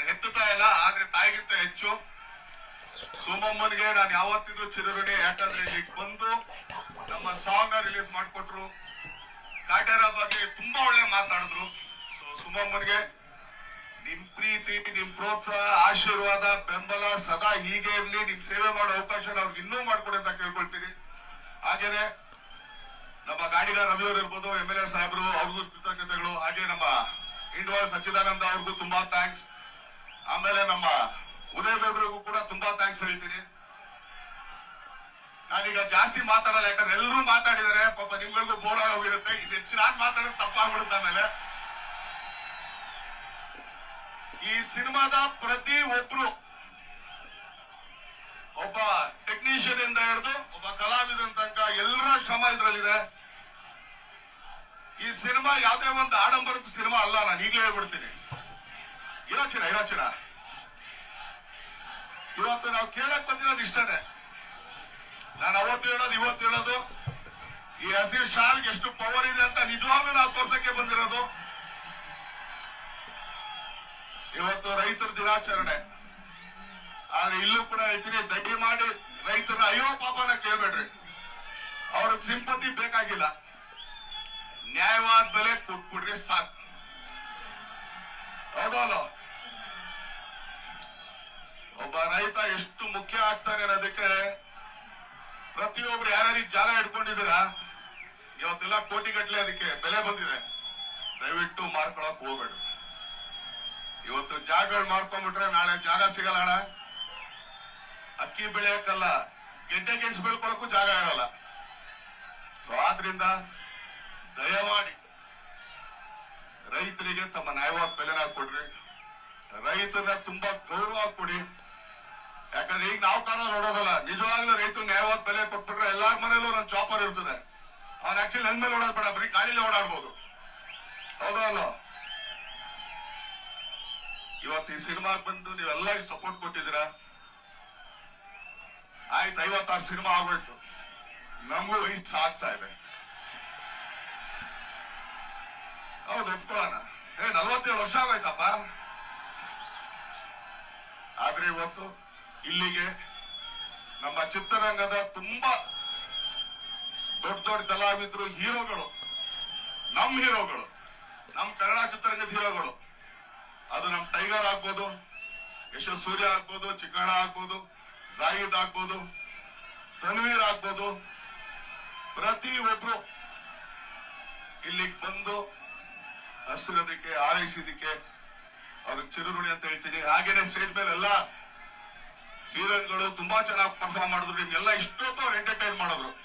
ನಾನು ಹೆತ್ತುತ್ತಾ ಇಲ್ಲ, ಆದ್ರೆ ತಾಯಿಗಿಂತ ಹೆಚ್ಚು. ಸೋಮಮ್ಮನ್ಗೆ ನಾನು ಯಾವತ್ತಿದ್ರು ಚಿರಋಣಿ, ಯಾಕಂದ್ರೆ ಇಲ್ಲಿ ಬಂದು ನಮ್ಮ ಸಾಂಗ್ ರಿಲೀಸ್ ಮಾಡ್ಕೊಟ್ರು. ಕಾಟೇರ ಬಗ್ಗೆ ತುಂಬಾ ಒಳ್ಳೆ ಮಾತಾಡಿದ್ರು. ಸೊ ಸುಮಮ್ಮನ್ಗೆ ನಿಮ್ ಪ್ರೀತಿ, ನಿಮ್ ಪ್ರೋತ್ಸಾಹ, ಆಶೀರ್ವಾದ, ಬೆಂಬಲ ಸದಾ ಹೀಗೆ ಇರ್ಲಿ. ನಿಮ್ ಸೇವೆ ಮಾಡೋ ಅವಕಾಶ ಅವ್ರಿಗೆ ಇನ್ನೂ ಮಾಡ್ಕೊಡಿ ಅಂತ ಕೇಳ್ಕೊಳ್ತೀನಿ. ಹಾಗೇನೆ ನಮ್ಮ ಗಾಡಿಗ ರವಿ ಅವರು ಇರ್ಬೋದು ಎಂ ಎಲ್ ಎ ಸಾಹೇಬ್ರು, ಅವ್ರಿಗೂ ಕೃತಜ್ಞತೆಗಳು. ಹಾಗೆ ನಮ್ಮ ಇಂಡ್ವಾಲ್ ಸಚ್ಚಿದಾನಂದ ಅವ್ರಿಗೂ ತುಂಬಾ ಥ್ಯಾಂಕ್ಸ್ ಆಮೇಲೆ ನಮ್ಮ ಉದಯ ಬೇಬ್ರಿಗೂ ಕೂಡ ತುಂಬಾ ಥ್ಯಾಂಕ್ಸ್ ಹೇಳ್ತೀನಿ. ನಾನೀಗ ಜಾಸ್ತಿ ಮಾತಾಡಲ್ಲ, ಯಾಕಂದ್ರೆ ಎಲ್ಲರೂ ಮಾತಾಡಿದರೆ, ಪಾಪ ನಿಮ್ಗಳಿಗೂ ಬೋರ್ ಹೋಗಿರುತ್ತೆ. ಇದು ಹೆಚ್ಚಿನಾಗಿ ಮಾತಾಡೋದು ತಪ್ಪಾಗ್ಬಿಡುತ್ತೆ ಆಮೇಲೆ. ಈ ಸಿನಿಮಾದ ಪ್ರತಿ ಒಬ್ರು, ಒಬ್ಬ ಟೆಕ್ನಿಷಿಯನ್ ಇಂದ ಹಿಡಿದು ಒಬ್ಬ ಕಲಾವಿದನ ತನಕ ಎಲ್ಲರ ಶ್ರಮ ಇದ್ರಲ್ಲಿದೆ. ಈ ಸಿನಿಮಾ ಯಾವುದೇ ಒಂದು ಆಡಂಬರದ ಸಿನಿಮಾ ಅಲ್ಲ, ನಾನು ಈಗಲೇ ಹೇಳ್ಬಿಡ್ತೀನಿ. ಇರೋಚಿನ ಇರೋಚಿನ ಇವತ್ತು ನಾವು ಕೇಳಕ್ ಬಂದಿರೋದು ಇಷ್ಟನೇ. ನಾನು ಅವತ್ತು ಹೇಳೋದು, ಇವತ್ತು ಹೇಳೋದು, ಈ ಹಸಿರು ಶಾಲ್ಗೆ ಎಷ್ಟು ಪವರ್ ಇದೆ ಅಂತ ನಿಜವಾಗ್ಲೂ ನಾವು ತೋರ್ಸಕ್ಕೆ ಬಂದಿರೋದು. ಇವತ್ತು ರೈತರ ದಿನಾಚರಣೆ. ಆದ್ರೆ ಇಲ್ಲೂ ಕೂಡ ಹೇಳ್ತೀನಿ ದಯಮಾಡಿ ರೈತರ ಅಯ್ಯೋ ಪಾಪನ ಕೇಳ್ಬೇಡ್ರಿ. ಅವ್ರಿಗೆ ಸಿಂಪತಿ ಬೇಕಾಗಿಲ್ಲ. ನ್ಯಾಯವಾದ ಬೆಲೆ ಕೊಟ್ಬಿಡ್ರಿ ಸಾಕು. ಹೌದಲ್ಲ ಒಬ್ಬ ರೈತ ಎಷ್ಟು ಮುಖ್ಯ ಆಗ್ತಾನೆ ಅನ್ನೋದಕ್ಕೆ ಪ್ರತಿಯೊಬ್ರು ಯಾರ್ಯಾರಿಗೆ ಜಾಗ ಹಿಡ್ಕೊಂಡಿದ್ದೀರಾ? ಇವತ್ತೆಲ್ಲ ಕೋಟಿ ಗಟ್ಟಲೆ ಅದಕ್ಕೆ ಬೆಲೆ ಬಂದಿದೆ. ದಯವಿಟ್ಟು ಮಾರ್ಕೊಳಕ್ ಹೋಗ್ಬೇಡ. ಇವತ್ತು ಜಾಗಗಳು ಮಾರ್ಕೊಂಡ್ಬಿಟ್ರೆ ನಾಳೆ ಜಾಗ ಸಿಗಲ್ಲ ಅಕ್ಕಿ ಬೆಳೆಯಕ್ಕಲ್ಲ, ಗೆಡ್ಡೆ ಗೆಣಸು ಬೆಳ್ಕೊಳಕ್ಕೂ ಜಾಗ ಇರಲ್ಲ. ಸೊ ಆದ್ರಿಂದ ದಯಮಾಡಿ ರೈತರಿಗೆ ತಮ್ಮ ನ್ಯಾಯವಾದ ಬೆಲೆನ ಕೊಡ್ರಿ. ರೈತರನ್ನ ತುಂಬಾ ಗೌರವ ಕೊಡಿ. ಯಾಕಂದ್ರೆ ಈಗ ನಾವು ಕಾಲ ನೋಡೋದಲ್ಲ. ನಿಜವಾಗ್ಲೂ ರೈತರು ನ್ಯಾಯವಾದ ಬೆಲೆ ಕೊಟ್ಬಿಟ್ರೆ ಎಲ್ಲಾರ ಮನೆಯಲ್ಲೂ ನನ್ನ ಚಾಪರ್ ಇರ್ತದೆ. ಅವ್ನ ಆಕ್ಚುಲಿ ನನ್ ಮೇಲೆ ಓಡಾಡ್ಬೇಡ, ಬರೀ ಗಾಳಿಲೇ ಓಡಾಡ್ಬೋದು. ಹೌದೋ ಅಲ್ಲ? ಇವತ್ತು ಈ ಸಿನಿಮಾಗ್ ಬಂದು ನೀವೆಲ್ಲ ಸಪೋರ್ಟ್ ಕೊಟ್ಟಿದ್ದೀರಾ? ಆಯ್ತು, ಐವತ್ತಾರು ಸಿನಿಮಾ ಆಗೋಯ್ತು. ನಮಗೂ ವಯಸ್ಸು ಆಗ್ತಾ ಇದೆ. ಹೌದು, ಒಪ್ಕೊಳ್ಳೋಣ. ಏ, ನಲ್ವತ್ತೇಳು ವರ್ಷ ಆಗೋಯ್ತಪ್ಪ. ಆದ್ರೆ ಇವತ್ತು ಇಲ್ಲಿಗೆ ನಮ್ಮ ಚಿತ್ರರಂಗದ ತುಂಬಾ ದೊಡ್ಡ ದೊಡ್ಡ ಕಲಾವಿದರು ಹೀರೋಗಳು ನಮ್ಮ ಹೀರೋಗಳು ನಮ್ಮ ಕನ್ನಡ ಚಿತ್ರರಂಗದ ಹೀರೋಗಳು. ಅದು ನಮ್ಮ ಟೈಗರ್ ಆಗ್ಬೋದು ಯಶಸ್ ಸೂರ್ಯ ಆಗ್ಬೋದು ಚಿಕ್ಕಣ ಆಗ್ಬೋದು ಜಾಹಿದ್ ಆಗ್ಬೋದು, ತನ್ವೀರ್ ಆಗ್ಬೋದು. ಪ್ರತಿ ಒಬ್ರು ಇಲ್ಲಿಗೆ ಬಂದು ಹಸಿರೋದಕ್ಕೆ ಆರೈಸಿದಕ್ಕೆ ಅವ್ರಿಗೆ ಚಿರುರುಣಿ ಅಂತ ಹೇಳ್ತೀನಿ. ಹಾಗೇನೆ ಸ್ಟೇಜ್ ಮೇಲೆ ಎಲ್ಲ ಹೀರೋಯಿನ್ಗಳು ತುಂಬಾ ಚೆನ್ನಾಗಿ ಪರ್ಫಾರ್ಮ್ ಮಾಡಿದ್ರು. ನಿಮ್ಗೆಲ್ಲ ಇಷ್ಟೊತ್ತು ಎಂಟರ್ಟೈನ್ ಮಾಡಿದ್ರು.